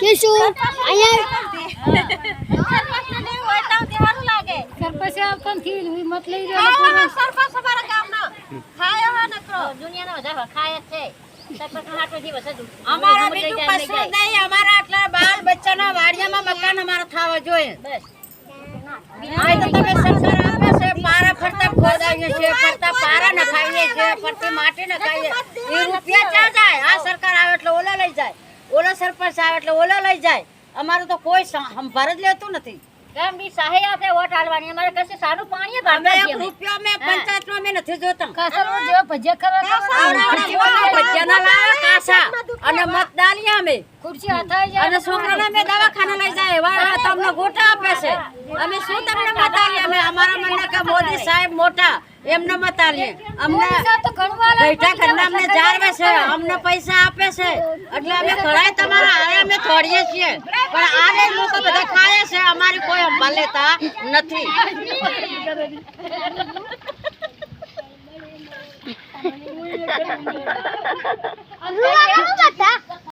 કશું જ જાય. નહીં. અમારા આટલા બાલ બચ્ચાના વાડિયામાં મકાન અમારા થવા જોઈએ. બસ. આ તો તમે સરકાર છે પારા ફરતા ખોદાવીએ છીએ ફરતા પારા નખાવીએ છીએ ફરતી માટી નખાવીએ એ રૂપિયા ક્યાં જાય આ સરકાર આવે એટલે ઓલા લઈ જાય ઓલો સરપંચ આવે એટલે ઓલો લઈ જાય. અમારું તો કોઈ સં- જ લેતું નથી. કેમ બી સહાય આપે વોટ આલવાની અમારે કશે સારું પાણી અમે એક. રૂપિયો અમે પંચાયતમાં અમે નથી જોતા. કાસરનો જો ભજે આવડા ભજીયાના લાવે કાસા અને મત ડાલીએ અમે. ખુરશી હથાઈ જાય અને છોકરાને મે દવાખાના લઈ જાય એવા તમને ગોટા આપે છે. અમે શું તમને મતાલીએ અમે અમારા મનને કે મોદી સાહેબ મોટા એમને મતાલીએ અમને તો ઘણું બેઠા ઘરના અમને જાળવે છે, અમને પૈસા આપે છે. એટલે અમે ઘણાય તમારા હારે અમે થોડીએ છીએ. પણ આરે લોકો બધા ખાય છે, અમારી કોઈ અંબા લેતા નથી. બતા